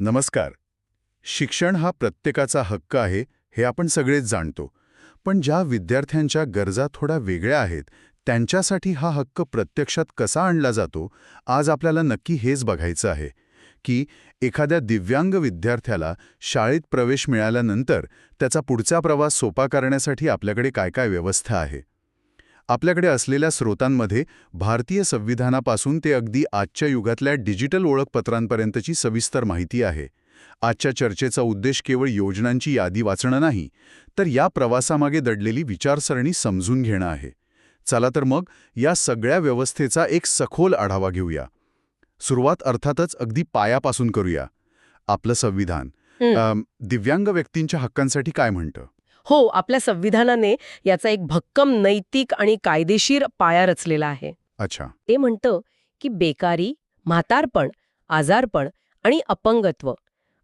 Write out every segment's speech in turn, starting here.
नमस्कार. शिक्षण हा प्रत्येकाचा हक्क आहे हे आपण सगळेच जाणतो. पण ज्या विद्यार्थ्यांच्या गरजा थोड्या वेगळ्या आहेत त्यांच्यासाठी हा हक्क प्रत्यक्षात कसा आणला जातो आज आपल्याला नक्की हेच बघायचं आहे. की एखाद्या दिव्यांग विद्यार्थ्याला शाळेत प्रवेश मिळाल्यानंतर त्याचा पुढचा प्रवास सोपा करण्यासाठी आपल्याकडे काय काय व्यवस्था आहे? आपल्याकडे असलेल्या स्रोतांमध्ये भारतीय संविधानापासून ते अगदी आजच्या युगातल्या डिजिटल ओळखपत्रांपर्यंतची सविस्तर माहिती आहे. आजच्या चर्चेचा उद्देश केवळ योजनांची यादी वाचणं नाही तर या प्रवासामागे दडलेली विचारसरणी समजून घेणं आहे. चला तर मग या सगळ्या व्यवस्थेचा एक सखोल आढावा घेऊया. सुरुवात अर्थातच अगदी पायापासून करूया. आपलं संविधान. दिव्यांग व्यक्तींच्या हक्कांसाठी काय म्हणतं? हो आपल्या संविधानाने याचा एक भक्कम नैतिक आणि कायदेशीर पाया रचलेला आहे. अच्छा. ते म्हणतं की बेकारी म्हातारपण आजारपण आणि अपंगत्व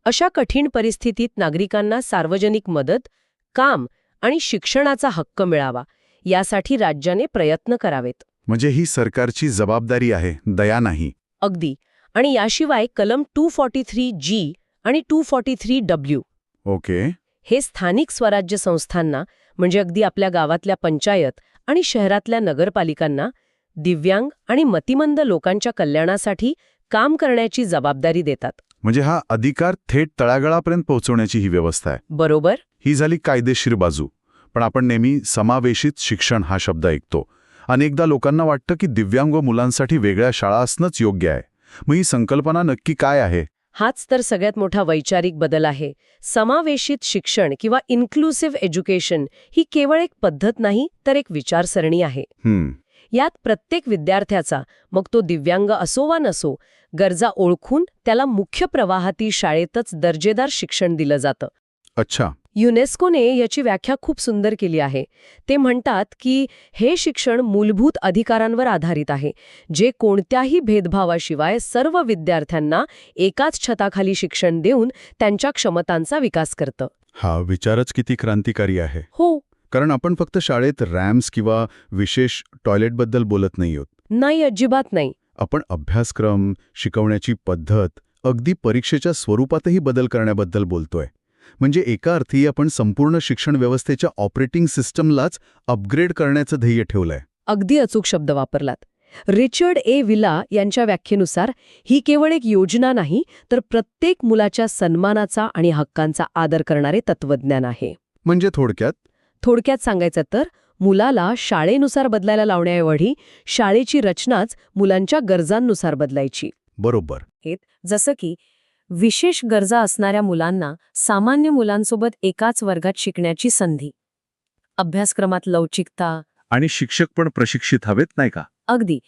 अशा कठीण परिस्थितीत नागरिकांना सार्वजनिक मदत काम आणि शिक्षणाचा हक्क मिळावा यासाठी राज्याने प्रयत्न करावेत. म्हणजे ही सरकारची जबाबदारी आहे दया नाही. अगदी. आणि याशिवाय कलम टू फॉर्टी थ्री जी आणि two forty three W okay. हे स्थानिक स्वराज्य संस्थांना म्हणजे अगदी आपल्या गावातल्या पंचायत आणि शहरातल्या नगरपालिकांना दिव्यांग आणि मतिमंद लोकांच्या कल्याणासाठी काम करण्याची जबाबदारी देतात. म्हणजे हा अधिकार थेट तळागाळापर्यंत पोहोचवण्याची ही व्यवस्था आहे. बरोबर. ही झाली कायदेशीर बाजू. पण आपण नेहमी समावेशित शिक्षण हा शब्द ऐकतो. अनेकदा लोकांना वाटतं की दिव्यांग मुलांसाठी वेगळ्या शाळा असणंच योग्य आहे. मग ही संकल्पना नक्की काय आहे? हाच तर सगळ्यात मोठा वैचारिक बदल आहे. समावेशित शिक्षण किंवा इन्क्लुसिव्ह एज्युकेशन ही केवळ एक पद्धत नाही तर एक विचारसरणी आहे. यात प्रत्येक विद्यार्थ्याचा मग तो दिव्यांग असो वा नसो गरजा ओळखून त्याला मुख्य प्रवाहातील शाळेतच दर्जेदार शिक्षण दिलं जातं. अच्छा. युनेस्कोने याची व्याख्या खूप सुंदर केली आहे. ते म्हणतात की हे शिक्षण मूलभूत अधिकारांवर आधारित आहे जे कोणत्याही भेदभावाशिवाय सर्व विद्यार्थ्यांना एकाच छताखाली शिक्षण देऊन त्यांच्या क्षमतांचा विकास करतं. हा विचारच किती क्रांतिकारी आहे. हो. कारण आपण फक्त शाळेत रॅम्स किंवा विशेष टॉयलेटबद्दल बोलत नाही आहोत. नाही अजिबात नाही. आपण अभ्यासक्रम शिकवण्याची पद्धत अगदी परीक्षेच्या स्वरूपातही बदल करण्याबद्दल बोलतोय. म्हणजे एका अर्थी आपण संपूर्ण शिक्षण व्यवस्थेच्या ऑपरेटिंग सिस्टमलाच अपग्रेड करण्याचं ध्येय ठेवलंय. अगदी अचूक शब्द वापरलात. Richard A. विला यांच्या व्याख्येनुसार ही केवळ एक योजना नाही तर प्रत्येक मुलाच्या सन्मानाचा आणि हक्कांचा आदर करणारे तत्वज्ञान आहे. म्हणजे थोडक्यात? थोडक्यात सांगायचं तर मुलाला शाळेनुसार बदलायला लावण्याऐवजी शाळेची रचनाच मुलांच्या गरजांनुसार बदलायची. बरोबर. जसं की विशेष गरजा असणाऱ्या मुलांना सामान्य मुलांसोबत एकाच वर्गात शिकण्याची संधी. अभ्यासक्रमात लवचिकता. आणि शिक्षक पण प्रशिक्षित हवेत नाही का? अगदी.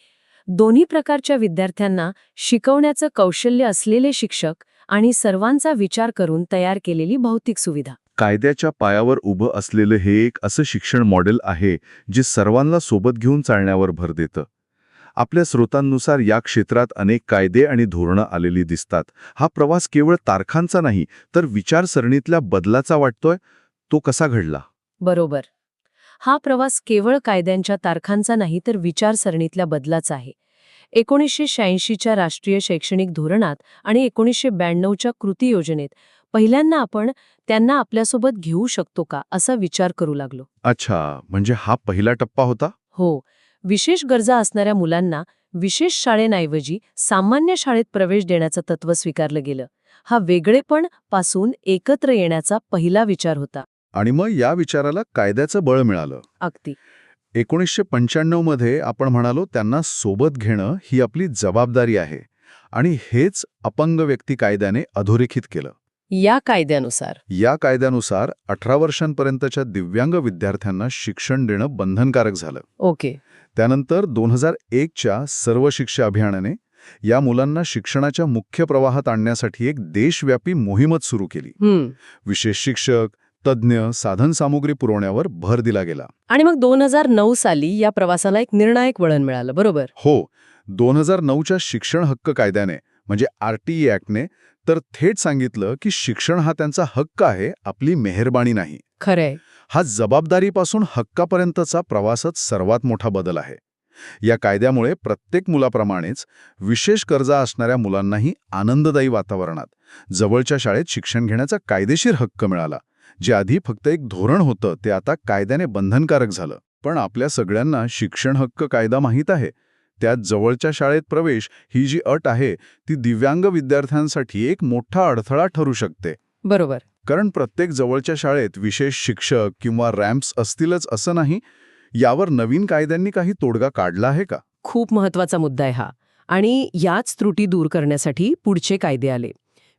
दोन्ही प्रकारच्या विद्यार्थ्यांना शिकवण्याचं कौशल्य असलेले शिक्षक आणि सर्वांचा विचार करून तयार केलेली भौतिक सुविधा. कायद्याच्या पायावर उभं असलेलं हे एक असं शिक्षण मॉडेल आहे जे सर्वांना सोबत घेऊन चालण्यावर भर देतं. आपल्या स्रोतांनुसार या क्षेत्रात अनेक कायदे आणि धोरणं आलेली दिसतात. हा प्रवास केवळ तारखांचा नाही तर विचारसरणीतल्या बदलाचा वाटतोय? तो कसा घडला? बरोबर. हा प्रवास केवळ कायद्यांच्या तारखांचा नाही तर विचारसरणीतल्या बदलाचा आहे. एकोणीसशे शहाऐंशीच्या राष्ट्रीय शैक्षणिक धोरणात आणि एकोणीसशे ब्याण्णवच्या कृती योजनेत पहिल्यांदा आपण त्यांना आपल्यासोबत घेऊ शकतो का असा विचार करू लागलो. अच्छा म्हणजे हा पहिला टप्पा होता? हो. विशेष गरजा असणाऱ्या मुलांना विशेष शाळेऐवजी सामान्य शाळेत प्रवेश देण्याचं तत्व स्वीकारलं गेलं. हा वेगळेपणपासून एकत्र येण्याचा पहिला विचार होता. आणि मग या विचाराला कायद्याचं बळ मिळालं. अगदी. एकोणीसशे पंच्याण्णवमध्ये आपण म्हणालो त्यांना सोबत घेणं ही आपली जबाबदारी आहे आणि हेच अपंग व्यक्ती कायद्याने अधोरेखित केलं. या कायद्यानुसार. या कायद्यानुसार अठरा वर्षांपर्यंतच्या दिव्यांग विद्यार्थ्यांना शिक्षण देणं बंधनकारक झालं. ओके. त्यानंतर दोन हजार एकच्या सर्व शिक्षा अभियानाने या मुलांना शिक्षणाच्या मुख्य प्रवाहात आणण्यासाठी एक देशव्यापी मोहीमच सुरू केली. विशेष शिक्षक तज्ज्ञ साधनसामुग्री पुरवण्यावर भर दिला गेला. आणि मग दोन हजार नऊ साली या प्रवासाला एक निर्णायक वळण मिळालं बरोबर? हो. दोन हजार नऊच्या शिक्षण हक्क कायद्याने म्हणजे आर टी ई ॲक्टने तर थेट सांगितलं की शिक्षण हा त्यांचा हक्क आहे आपली मेहरबानी नाही. खरंय. हा जबाबदारीपासून हक्कापर्यंतचा प्रवासच सर्वात मोठा बदल आहे. या कायद्यामुळे प्रत्येक मुलाप्रमाणेच विशेष कर्जा असणाऱ्या मुलांनाही आनंददायी वातावरणात जवळच्या शाळेत शिक्षण घेण्याचा कायदेशीर हक्क मिळाला जे आधी फक्त एक धोरण होतं ते आता कायद्याने बंधनकारक झालं. पण आपल्या सगळ्यांना शिक्षण हक्क कायदा माहीत आहे. त्यात जवळच्या शाळेत प्रवेश ही जी अट आहे ती दिव्यांग विद्यार्थ्यांसाठी एक मोठा अडथळा ठरू शकते. बरोबर. कारण प्रत्येक जवळच्या शाळेत विशेष शिक्षक किंवा रॅम्प्स असतीलच असं नाही यावर नवीन कायद्यांनी काही तोडगा काढला आहे का? खूप महत्त्वाचा मुद्दा आहे हा. आणि याच त्रुटी दूर करण्यासाठी पुढचे कायदे आले.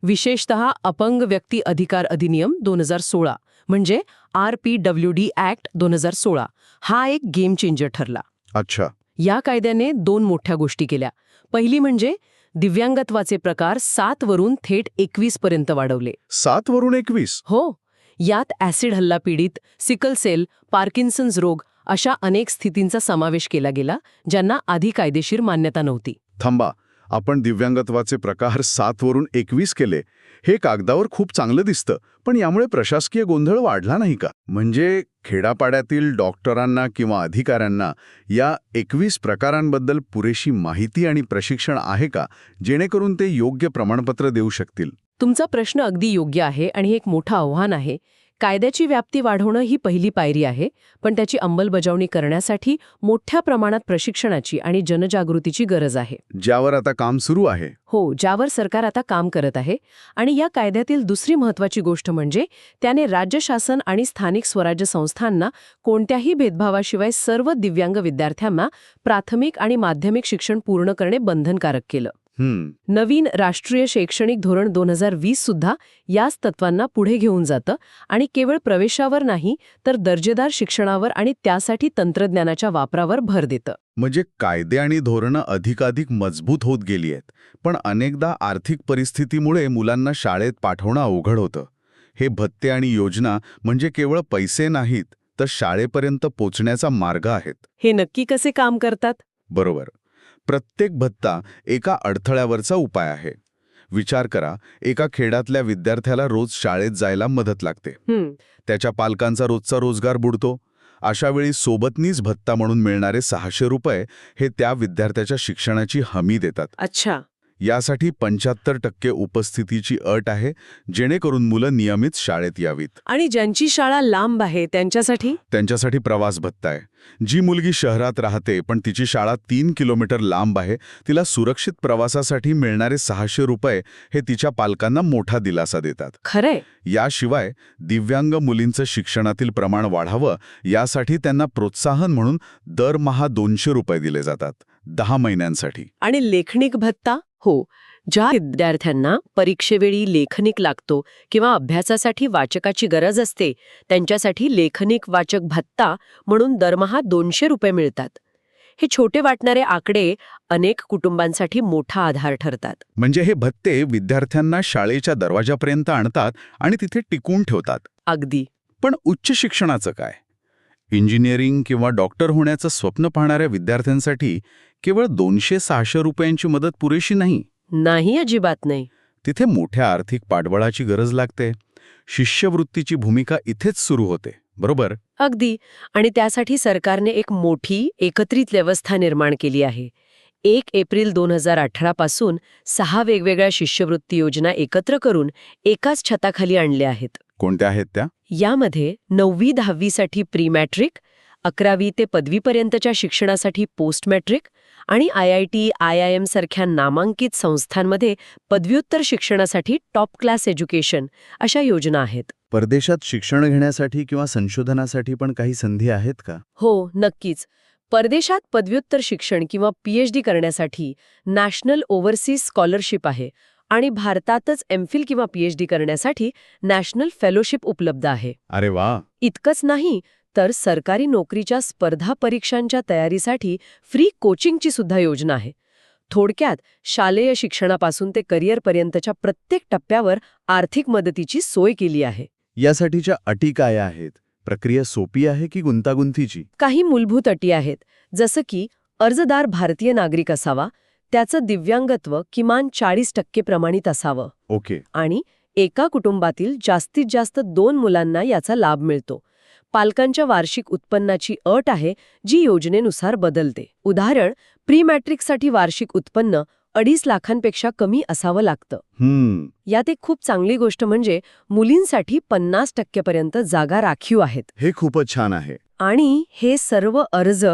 विशेषतः अपंग व्यक्ती अधिकार अधिनियम दोन हजार सोळा म्हणजे R P W D act दोन हजार सोळा. हा एक गेम चेंजर ठरला. अच्छा. या कायद्याने दोन मोठ्या गोष्टी केल्या. पहिली म्हणजे दिव्यांगत्वाचे प्रकार सात वरून थेट एकवीस पर्यंत वाढवले. सात वरून एकवीस? हो. यात ॲसिड हल्ला पीडित सिकल सेल पार्किन्सन्स रोग अशा अनेक स्थितींचा समावेश केला गेला ज्यांना आधी कायदेशीर मान्यता नव्हती. थांबा. आपण दिव्यांगत्वाचे प्रकार सातवरून एकवीस केले हे कागदावर खूप चांगलं दिसतं पण यामुळे प्रशासकीय गोंधळ वाढला नाही का? म्हणजे खेडापाड्यातील डॉक्टरांना किंवा अधिकाऱ्यांना या एकवीस प्रकारांबद्दल पुरेशी माहिती आणि प्रशिक्षण आहे का जेणेकरून ते योग्य प्रमाणपत्र देऊ शकतील? तुमचा प्रश्न अगदी योग्य आहे आणि एक मोठं आव्हान आहे. कायद्याची व्याप्ती वाढवणं ही पहिली पायरी आहे पण त्याची अंमलबजावणी करण्यासाठी मोठ्या प्रमाणात प्रशिक्षणाची आणि जनजागृतीची गरज आहे. ज्यावर आता काम सुरू आहे. हो ज्यावर सरकार आता काम करत आहे आणि या कायद्यातील दुसरी महत्वाची गोष्ट म्हणजे त्याने राज्य शासन आणि स्थानिक स्वराज्य संस्थांना कोणत्याही भेदभावाशिवाय सर्व दिव्यांग विद्यार्थ्यांना प्राथमिक आणि माध्यमिक शिक्षण पूर्ण करणे बंधनकारक केलं. नवीन राष्ट्रीय शैक्षणिक धोरण दोन हजार वीस सुद्धा याच तत्वांना पुढे घेऊन जातं आणि केवळ प्रवेशावर नाही तर दर्जेदार शिक्षणावर आणि त्यासाठी तंत्रज्ञानाच्या वापरावर भर देतं. म्हणजे कायदे आणि धोरणं अधिकाधिक मजबूत होत गेली आहेत पण अनेकदा आर्थिक परिस्थितीमुळे मुलांना शाळेत पाठवणं अवघड होतं. हे भत्ते आणि योजना म्हणजे केवळ पैसे नाहीत तर शाळेपर्यंत पोचण्याचा मार्ग आहेत. हे नक्की कसे काम करतात? बरोबर. प्रत्येक भत्ता एका अडथळ्यावरचा उपाय आहे. विचार करा एका खेडातल्या विद्यार्थ्याला रोज शाळेत जायला मदत लागते. त्याच्या पालकांचा रोजचा रोजगार बुडतो. अशावेळी सोबतनीच भत्ता म्हणून मिळणारे सहाशे रुपये हे त्या विद्यार्थ्याच्या शिक्षणाची हमी देतात. अच्छा. यासाठी पंच्याहत्तर टक्के उपस्थितीची अट आहे जेणेकरून मुलं नियमित शाळेत यावीत. आणि ज्यांची शाळा लांब आहे त्यांच्यासाठी? त्यांच्यासाठी प्रवास भत्ता आहे. जी मुलगी शहरात राहते पण तिची शाळा तीन किलोमीटर लांब आहे तिला सुरक्षित प्रवासासाठी मिळणारे सहाशे रुपये हे तिच्या पालकांना मोठा दिलासा देतात. खरंय. याशिवाय दिव्यांग मुलींचं शिक्षणातील प्रमाण वाढावं यासाठी त्यांना प्रोत्साहन म्हणून दरमहा दोनशे रुपये दिले जातात. दहा महिन्यांसाठी. आणि लेखनिक भत्ता? हो. ज्या विद्यार्थ्यांना परीक्षेवेळी लेखनिक लागतो किंवा अभ्यासासाठी वाचकाची गरज असते त्यांच्यासाठी लेखनिक वाचक भत्ता म्हणून दरमहा दोनशे रुपये मिळतात. हे छोटे वाटणारे आकडे अनेक कुटुंबांसाठी मोठा आधार ठरतात. म्हणजे हे भत्ते विद्यार्थ्यांना शाळेच्या दरवाजापर्यंत आणतात आणि तिथे टिकून ठेवतात. अगदी. पण उच्च शिक्षणाचं काय? इंजिनिअरिंग किंवा डॉक्टर होण्याचं स्वप्न पाहणाऱ्या विद्यार्थ्यांसाठी केवळ दोनशे सहाशे रुपयांची मदत पुरेशी नाही. नाही अजिबात नाही. तिथे मोठ्या आर्थिक पाठबळाची गरज लागते. शिष्यवृत्तीची भूमिका इथेच सुरू होते बरोबर? अगदी. आणि त्यासाठी सरकारने एक मोठी एकत्रित व्यवस्था निर्माण केली आहे. एक एप्रिल दोन हजार अठरा पासून सहा वेगवेगळ्या शिष्यवृत्ती योजना एकत्र करून एकाच छताखाली आणल्या आहेत. कोणत्या आहेत त्या? यामध्ये नववी दहावीसाठी प्री मॅट्रिक अकरावी ते पदवीपर्यंतच्या शिक्षणासाठी पोस्ट मॅट्रिक आणि I I T I I M सारख्या नामांकित संस्थांमध्ये पदव्युत्तर शिक्षणासाठी टॉप क्लास एज्युकेशन अशा योजना आहेत. परदेशात शिक्षण घेण्यासाठी किंवा संशोधनासाठी पण काही संधी आहेत का? हो नक्कीच. परदेशात पदव्युत्तर शिक्षण किंवा पीएचडी करण्यासाठी नॅशनल ओव्हरसीज स्कॉलरशिप आहे आणि भारतातच एमफिल किंवा पीएचडी करण्यासाठी नॅशनल फेलोशिप उपलब्ध आहे. अरे वा! इतकंच नाही तर सरकारी नोकरीच्या स्पर्धा परीक्षांच्या तयारीसाठी फ्री कोचिंगची सुद्धा योजना आहे. थोडक्यात शालेय शिक्षणापासून ते करिअरपर्यंतच्या प्रत्येक टप्प्यावर आर्थिक मदतीची सोय केली आहे. यासाठीच्या अटी काय आहेत? प्रक्रिया सोपी आहे की गुंतागुंतीची? काही मूलभूत अटी आहेत जसं की अर्जदार भारतीय नागरिक असावा त्याचं दिव्यांगत्व किमान चाळीस टक्के प्रमाणित असावं ओके. आणि एका कुटुंबातील जास्तीत जास्त दोन मुलांना याचा लाभ मिळतो. पालकांच्या वार्षिक उत्पन्नाची अट आहे जी योजनेनुसार बदलते. उदाहरण प्री मॅट्रिकसाठी वार्षिक उत्पन्न अडीच लाखांपेक्षा कमी असावं लागतं. हम्म. यात एक खूप चांगली गोष्ट म्हणजे मुलींसाठी पन्नास टक्केपर्यंत जागा राखीव आहेत. हे खूपच छान आहे. आणि हे सर्व अर्ज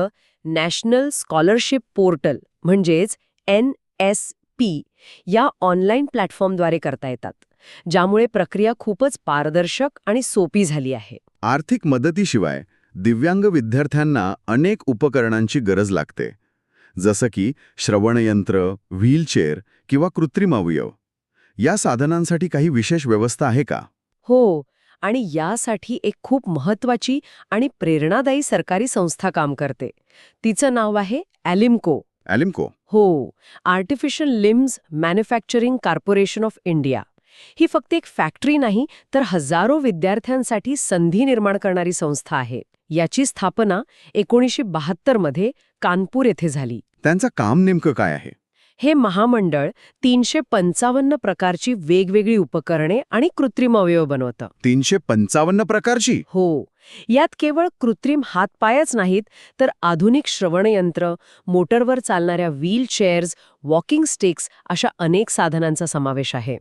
नॅशनल स्कॉलरशिप पोर्टल म्हणजेच एन एस पी या ऑनलाईन प्लॅटफॉर्मद्वारे करता येतात. ज्यामुळे प्रक्रिया खूपच पारदर्शक आणि सोपी झाली आहे. आर्थिक मदतीशिवाय दिव्यांग विद्यार्थ्यांना अनेक उपकरणांची गरज लागते. जसं की श्रवणयंत्र व्हीलचेअर किंवा कृत्रिम अवयव. या साधनांसाठी काही विशेष व्यवस्था आहे का? हो आणि यासाठी एक खूप महत्वाची आणि प्रेरणादायी सरकारी संस्था काम करते. तिचं नाव आहे ॲलिम्को. ॲलिम्को. हो artificial limbs manufacturing corporation of India. ही फक्त एक फॅक्टरी नाही तर हजारो विद्यार्थ्यांसाठी संधी निर्माण करणारी संस्था आहे. याची स्थापना एकोणीसशे बहात्तरमध्ये कानपूर येथे झाली. त्यांचं काम नेमकं काय आहे? हे महामंडळ तीनशे पंचावन्न प्रकारची वेगवेगळी उपकरणे आणि कृत्रिम अवयव बनवतं. तीनशे पंचावन्न प्रकारची? हो. यात केवळ कृत्रिम हातपायच नाहीत तर आधुनिक श्रवणयंत्र मोटरवर चालणाऱ्या व्हील चेअर्स वॉकिंग स्टिक्स अशा अनेक साधनांचा समावेश आहे.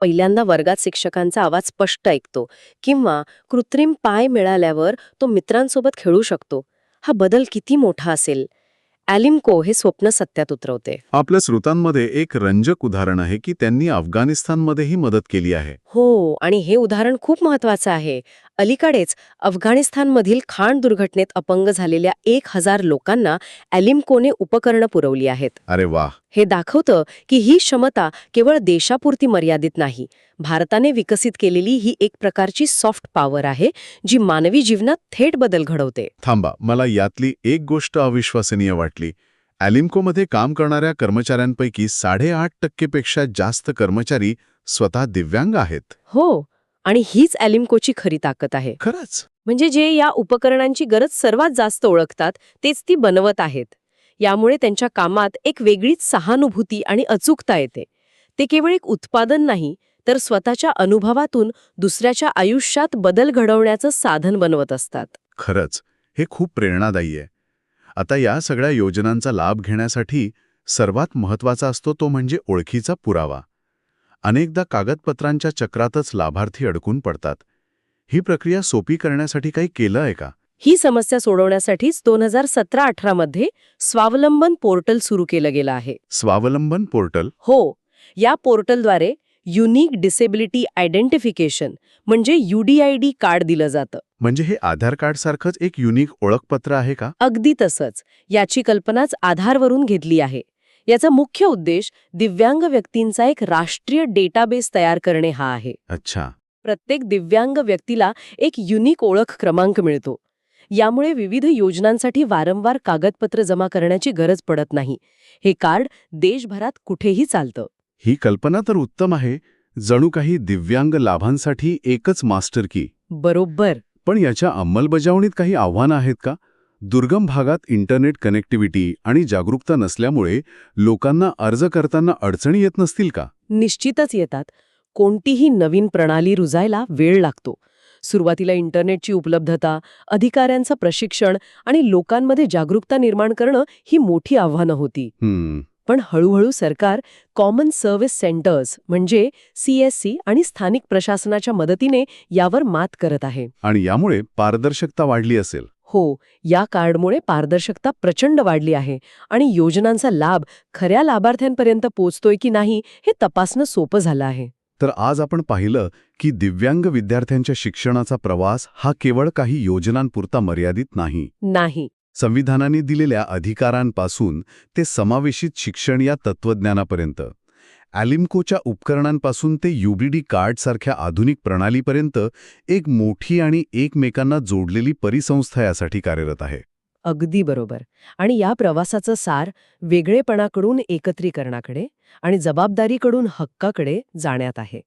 पहिल्यांदा वर्गात शिक्षकांचा आवाज स्पष्ट ऐकतो किंवा कृत्रिम पाय मिळाल्यावर तो मित्रांसोबत खेळू शकतो. हा बदल किती मोठा असेल? ॲलिम्को हे स्वप्न सत्यात उतरवते. आपल्या श्रोतांमध्ये एक रंजक उदाहरण आहे की त्यांनी अफगाणिस्तानमध्येही मदत केली आहे. हो आणि हे उदाहरण खूप महत्वाचं आहे. अलीकडेच अफगाणिस्तानमधील खाण दुर्घटनेत अपंग झालेल्या एक हजार लोकांना ॲलिम्कोने उपकरणं पुरवली आहेत. अरे वा हे दाखवतं की ही क्षमता केवळ देशापुरती मर्यादित नाही. भारताने विकसित केलेली ही एक प्रकारची सॉफ्ट पॉवर आहे जी मानवी जीवनात थेट बदल घडवते. थांबा मला यातली एक गोष्ट अविश्वसनीय वाटली. ॲलिम्कोमध्ये काम करणाऱ्या कर्मचाऱ्यांपैकी साडेआठ टक्केपेक्षा जास्त कर्मचारी स्वतः दिव्यांग आहेत. हो आणि हीच ॲलिम्कोची खरी ताकद आहे. खरंच? म्हणजे जे या उपकरणांची गरज सर्वात जास्त ओळखतात तेच ती बनवत आहेत. यामुळे त्यांच्या कामात एक वेगळीच सहानुभूती आणि अचूकता येते. ते केवळ एक उत्पादन नाही तर स्वतःच्या अनुभवातून दुसऱ्याच्या आयुष्यात बदल घडवण्याचं साधन बनवत असतात. खरंच हे खूप प्रेरणादायी आहे. आता या सगळ्या योजनांचा लाभ घेण्यासाठी सर्वात महत्त्वाचा असतो तो म्हणजे ओळखीचा पुरावा. अनेकदा कागदपत्रांच्या चक्रातच लाभार्थी अडकून पडतात. ही प्रक्रिया सोपी करण्यासाठी काही केलं आहे का? ही समस्या सोडवण्यासाठीच दोन हजार सतरा अठरामध्ये स्वावलंबन पोर्टल सुरू केलं गेलं आहे. स्वावलंबन पोर्टल? हो. या पोर्टलद्वारे युनिक डिसेबिलिटी आयडेंटिफिकेशन म्हणजे यूडीआयडी कार्ड दिलं जातं. म्हणजे हे आधार कार्ड सारखंच एक युनिक ओळखपत्र आहे का? अगदी तसंच. याची कल्पनाच आधारवरून घेतली आहे. याचा मुख्य उद्देश दिव्यांग व्यक्तींचा एक राष्ट्रीय डेटाबेस तयार करणे हा आहे. अच्छा. प्रत्येक दिव्यांग व्यक्तीला एक युनिक ओळख क्रमांक मिळतो. यामुळे विविध योजनांसाठी वारंवार कागदपत्र जमा करण्याची गरज पडत नाही. हे कार्ड देशभरात कुठेही चालतं. ही कल्पना तर उत्तम आहे. जणू काही दिव्यांग लाभांसाठी एकच मास्टर की. बरोबर. पण याच्या अंमलबजावणीत काही आव्हानं आहेत का? दुर्गम भागात इंटरनेट कनेक्टिव्हिटी आणि जागरूकता नसल्यामुळे लोकांना अर्ज करताना अडचणी येत नसतील का? निश्चितच येतात. कोणतीही नवीन प्रणाली रुजायला वेळ लागतो. सुरुवातीला इंटरनेटची उपलब्धता अधिकाऱ्यांचं प्रशिक्षण आणि लोकांमध्ये जागरूकता निर्माण करणं ही मोठी आव्हानं होती. पण हळूहळू सरकार कॉमन सर्व्हिस सेंटर्स म्हणजे सीएससी आणि स्थानिक प्रशासनाच्या मदतीने यावर मात करत आहे. आणि यामुळे पारदर्शकता वाढली असेल. हो या कार्डमुळे पारदर्शकता प्रचंड वाढली आहे आणि योजनांचा लाभ खऱ्या लाभार्थ्यांपर्यंत पोचतोय की नाही हे तपासणं सोपं झालं आहे. तर आज आपण पाहिलं की दिव्यांग विद्यार्थ्यांच्या शिक्षणाचा प्रवास हा केवळ काही योजनांपुरता मर्यादित नाही. नाही. संविधानाने दिलेल्या अधिकारांपासून ते समावेशित शिक्षण या तत्वज्ञानापर्यंत ॲलिम्कोच्या उपकरणांपासून ते युबीडी कार्डसारख्या आधुनिक प्रणालीपर्यंत एक मोठी आणि एकमेकांना जोडलेली परिसंस्था यासाठी कार्यरत आहे. अगदी बरोबर. आणि या प्रवासाचं सार वेगळेपणाकडून एकत्रीकरणाकडे आणि जबाबदारीकडून हक्काकडे जाण्यात आहे.